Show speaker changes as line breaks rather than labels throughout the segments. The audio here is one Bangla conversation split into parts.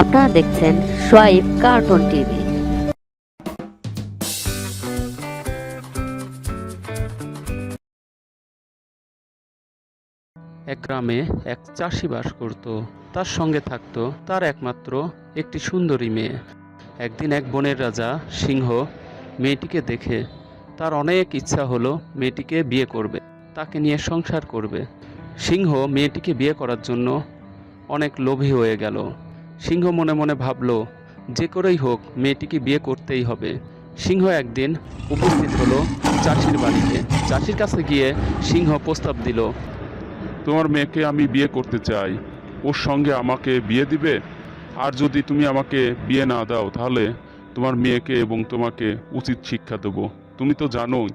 আপনারা দেখছেন সোয়াইপ কার্টুন টিভি।
এক গ্রামে এক চাষি বাস করত। তার সঙ্গে থাকতো তার একমাত্র একটি সুন্দরী মেয়ে। একদিন এক বনের রাজা সিংহ মেয়েটিকে দেখে তার অনেক ইচ্ছা হলো মেয়েটিকে বিয়ে করবে, তাকে নিয়ে সংসার করবে। সিংহ মেয়েটিকে বিয়ে করার জন্য অনেক লোভী হয়ে গেল। সিংহ মনে মনে ভাবলো যে করেই হোক মেয়েটিকে বিয়ে করতেই হবে। সিংহ একদিন উপস্থিত হলো চাষির বাড়িতে। চাষির কাছে গিয়ে সিংহ প্রস্তাব দিল
তোমার মেয়েকে আমি বিয়ে করতে চাই। ওর সঙ্গে আমাকে বিয়ে দিবে? আর যদি তুমি আমাকে বিয়ে না দাও তাহলে তোমার মেয়েকে এবং তোমাকে উচিত শিক্ষা দেবো। তুমি তো জানোই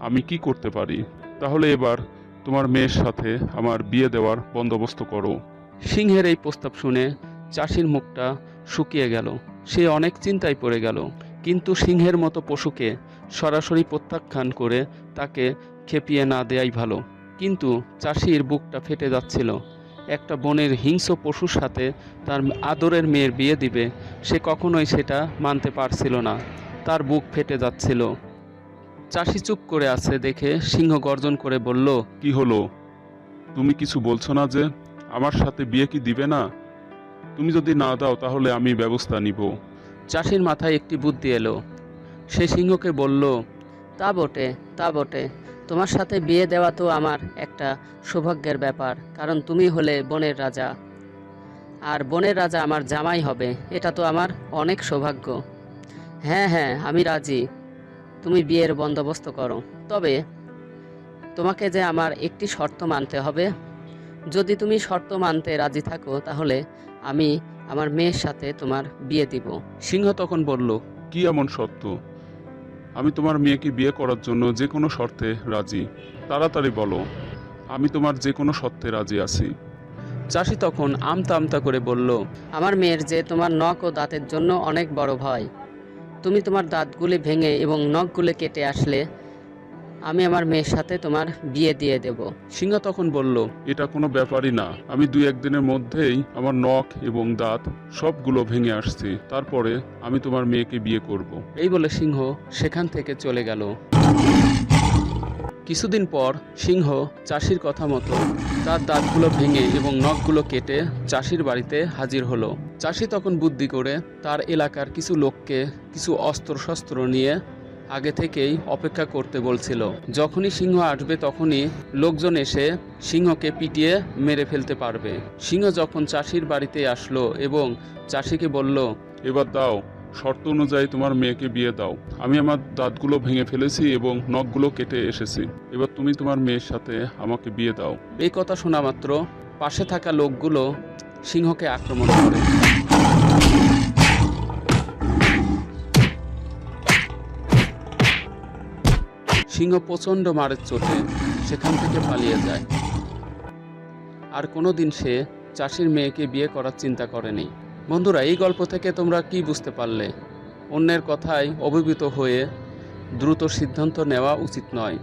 আমি কি করতে পারি। তাহলে এবার তোমার মেয়ের সাথে আমার বিয়ে দেওয়ার বন্দোবস্ত করো।
সিংহের এই প্রস্তাব শুনে চাষির মুখটা শুকিয়ে গেল। সে অনেক চিন্তায় পড়ে গেল। কিন্তু সিংহের মতো পশুকে সরাসরি প্রত্যাখ্যান করে তাকে খেপিয়ে না দেয়াই ভালো। কিন্তু চাষির বুকটা ফেটে যাচ্ছিল। একটা বনের হিংস্র পশুর সাথে তার আদরের মেয়ের বিয়ে দিবে, সে কখনোই সেটা মানতে পারছিল না। তার বুক ফেটে যাচ্ছিল। চাষি চুপ করে আছে দেখে সিংহ গর্জন করে বলল,
কি হলো? তুমি কিছু বলছো না যে আমার সাথে বিয়ে কি দিবে না? তুমি যদি না দাও, তাহলে আমি ব্যবস্থা নিব।
চাষির মাথায় একটি বুদ্ধি এলো। সে সিংহকে বলল,
তা বটে তা বটে। তোমার সাথে বিয়ে দেওয়া তো আমার একটা সৌভাগ্যের ব্যাপার, কারণ তুমি হলে বনের রাজা। আর বনের রাজা আমার জামাই হবে, এটা তো আমার অনেক সৌভাগ্য। হ্যাঁ হ্যাঁ আমি রাজি। তুমি বিয়ের বন্দোবস্ত করো। তবে তোমাকে যে আমার একটি শর্ত মানতে হবে। যদি তুমি শর্ত মানতে রাজি থাকো, তাহলে আমি আমার মেয়ের সাথে তোমার বিয়ে দিব।
সিংহ তখন বলল
কি এমন সত্য আমি তোমার মেয়েকে বিয়ে করার জন্য যে কোনো শর্তে রাজি। তাড়াতাড়ি বলো আমি তোমার যে কোনো শর্তে রাজি আছি।
চাষি তখন আমতা আমতা করে বলল
আমার মেয়ের যে তোমার নখ ও দাঁতের জন্য অনেক বড় ভয়। তুমি তোমার দাঁতগুলি ভেঙে এবং নখগুলি কেটে আসলে আমি আমার মেয়ের সাথে তোমার বিয়ে দিয়ে দেব।
সিংহ তখন বলল
এটা কোনো ব্যাপারই না। আমি দুই একদিনের মধ্যেই আমার নখ এবং দাঁত সবগুলো ভেঙে আসছি। তারপরে আমি তোমার মেয়েকে বিয়ে করব।
এই বলে সিংহ সেখান থেকে চলে গেল। কিছুদিন পর সিংহ চাষির কথা মতো তার দাঁতগুলো ভেঙে এবং নখগুলো কেটে চাষির বাড়িতে হাজির হলো। চাষি তখন বুদ্ধি করে তার এলাকার কিছু লোককে কিছু অস্ত্র শস্ত্র নিয়ে আগে থেকেই অপেক্ষা করতে বলছিল। যখনই সিংহ আসবে তখনই লোকজন এসে সিংহকে পিটিয়ে মেরে ফেলতে পারবে। সিংহ যখন চাষির বাড়িতে আসলো এবং চাষিকে বলল
এবার দাও শর্ত অনুযায়ী তোমার মেয়েকে বিয়ে দাও। আমি আমার দাঁতগুলো ভেঙে ফেলেছি এবং নখগুলো কেটে এসেছি। এবার তুমি তোমার মেয়ের সাথে আমাকে বিয়ে দাও।
এই কথা শোনা মাত্র পাশে থাকা লোকগুলো সিংহকে আক্রমণ করে। সিংহ প্রচণ্ড মারের চোটে, সেখান থেকে পালিয়ে যায়। আর কোনোদিন সে চাষির মেয়েকে বিয়ে করার চিন্তা করেনি। বন্ধুরা, এই গল্প থেকে তোমরা কি বুঝতে পারলে? অন্যের কথায় অভিভূত হয়ে দ্রুত সিদ্ধান্ত নেওয়া উচিত নয়।